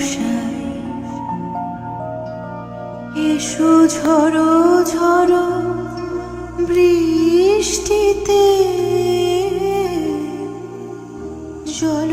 বরসায় এসো ঝড়ো বৃষ্টিতে। জল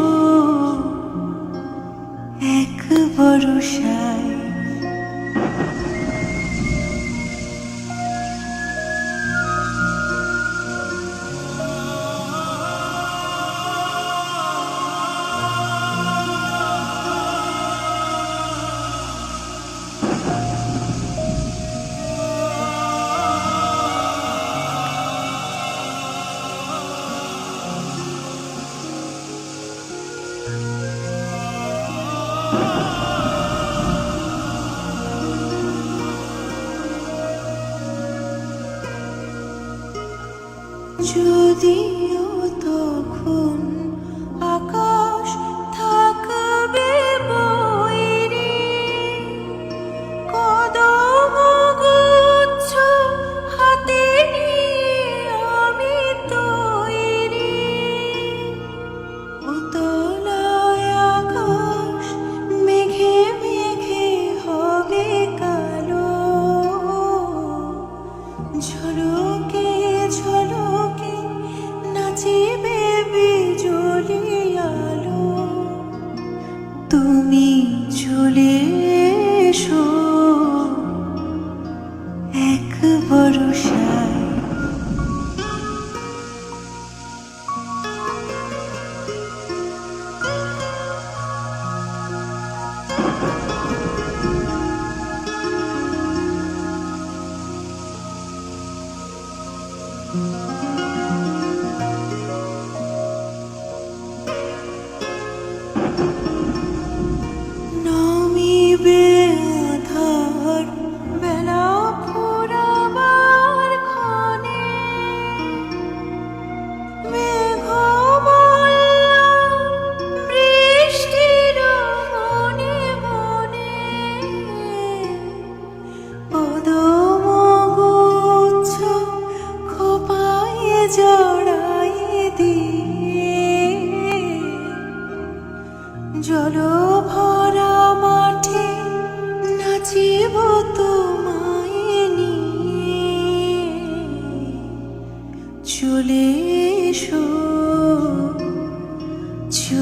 যদিও তখন তুমি চলে এসো। এক বরসায় নামিবে